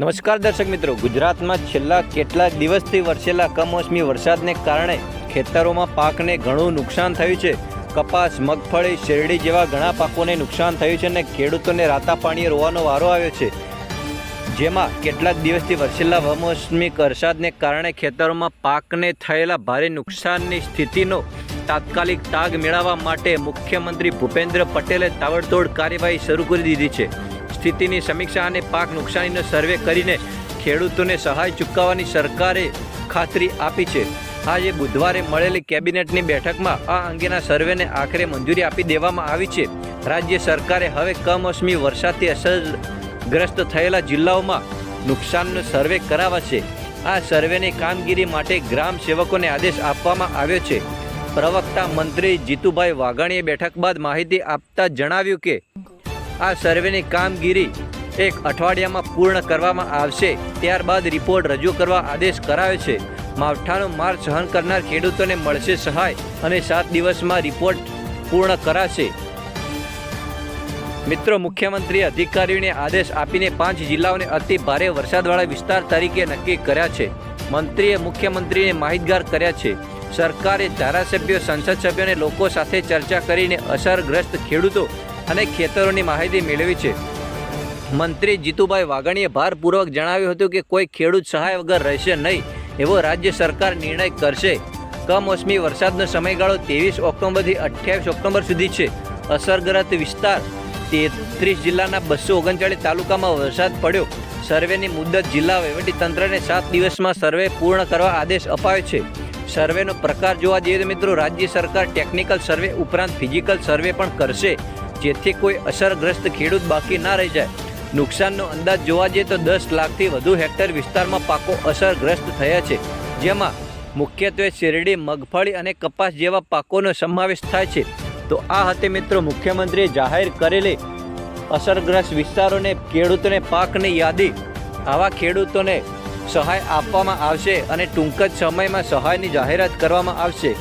નમસ્કાર દર્શક મિત્રો, ગુજરાતમાં છેલ્લા કેટલાક દિવસથી વરસેલા કમોસમી વરસાદને કારણે ખેતરોમાં પાકને ઘણું નુકસાન થયું છે. કપાસ, મગફળી, શેરડી જેવા ઘણા પાકોને નુકસાન થયું છે અને ખેડૂતોને રાતા પાણીએ રોવાનો વારો આવ્યો છે. જેમાં કેટલાક દિવસથી વરસેલા કમોસમી વરસાદને કારણે ખેતરોમાં પાકને થયેલા ભારે નુકસાનની સ્થિતિનો તાત્કાલિક તાગ મેળવવા માટે મુખ્યમંત્રી ભૂપેન્દ્ર પટેલે તાબડતોડ કાર્યવાહી શરૂ કરી દીધી છે. સ્થિતિની સમીક્ષા અને પાક નુકસાનીનો સર્વે કરીને ખેડૂતોને સહાય ચૂકવવાની સરકારે ખાતરી આપી છે. આજે બુધવારે મળેલી કેબિનેટની બેઠકમાં આ અંગેના સર્વેને આખરે મંજૂરી આપી દેવામાં આવી છે. રાજ્ય સરકારે હવે કમોસમી વરસાદથી અસરગ્રસ્ત થયેલા જિલ્લાઓમાં નુકસાનનો સર્વે કરાવશે આ સર્વેની કામગીરી માટે ગ્રામ સેવકોને આદેશ આપવામાં આવ્યો છે. પ્રવક્તા મંત્રી જીતુભાઈ વાઘાણીએ બેઠક બાદ માહિતી આપતા જણાવ્યું કે આ સર્વેની કામગીરી એક અઠવાડિયામાં પૂર્ણ કરવામાં આવશે. ત્યારબાદ રિપોર્ટ રજૂ કરવા આદેશ કરાયો છે. માવઠાનો માર સહન કરનાર ખેડૂતોને મળશે સહાય અને સાત દિવસમાં રિપોર્ટ પૂર્ણ કરાશે. મિત્રો, મુખ્યમંત્રીએ અધિકારીઓને આદેશ આપીને પાંચ જિલ્લાઓને અતિ ભારે વરસાદવાળા વિસ્તાર તરીકે નક્કી કર્યા છે. મંત્રીએ મુખ્યમંત્રીને માહિતગાર કર્યા છે. સરકારે ધારાસભ્યો, સંસદ સભ્યોને લોકો સાથે ચર્ચા કરીને અસરગ્રસ્ત ખેડૂતો અને ખેતરોની માહિતી મેળવી છે. મંત્રી જીતુભાઈ વાઘાણીએ ભારપૂર્વક જણાવ્યું હતું કે કોઈ ખેડૂત સહાય વગર રહેશે નહીં, એવો રાજ્ય સરકાર નિર્ણય કરશે. કમોસમી વરસાદનો સમયગાળો ત્રેવીસ ઓક્ટોબરથી અઠ્યાવીસ ઓક્ટોબર સુધી છે. અસરગ્રસ્ત વિસ્તાર તેત્રીસ જિલ્લાના બસો ઓગણચાળીસ તાલુકામાં વરસાદ પડ્યો. સર્વેની મુદત જિલ્લા વહીવટીતંત્રને સાત દિવસમાં સર્વે પૂર્ણ કરવા આદેશ અપાયો છે. સર્વેનો પ્રકાર જોવા જઈએ તો મિત્રો, રાજ્ય સરકાર ટેકનિકલ સર્વે ઉપરાંત ફિઝિકલ સર્વે પણ કરશે. જેથી કોઈ અસરગ્રસ્ત ખેડૂત બાકી ના રહી જાય. નુકસાનનો અંદાજ જોવા જઈએ તો દસ લાખથી વધુ હેક્ટર વિસ્તારમાં પાકો અસરગ્રસ્ત થયા છે. જેમાં મુખ્યત્વે શેરડી, મગફળી અને કપાસ જેવા પાકોનો સમાવેશ થાય છે. તો આ હતે મિત્રો મુખ્યમંત્રીએ જાહેર કરેલી અસરગ્રસ્ત વિસ્તારોને, ખેડૂતોને પાકની યાદી. આવા ખેડૂતોને સહાય આપવામાં આવશે અને ટૂંક જ સમયમાં સહાયની જાહેરાત કરવામાં આવશે.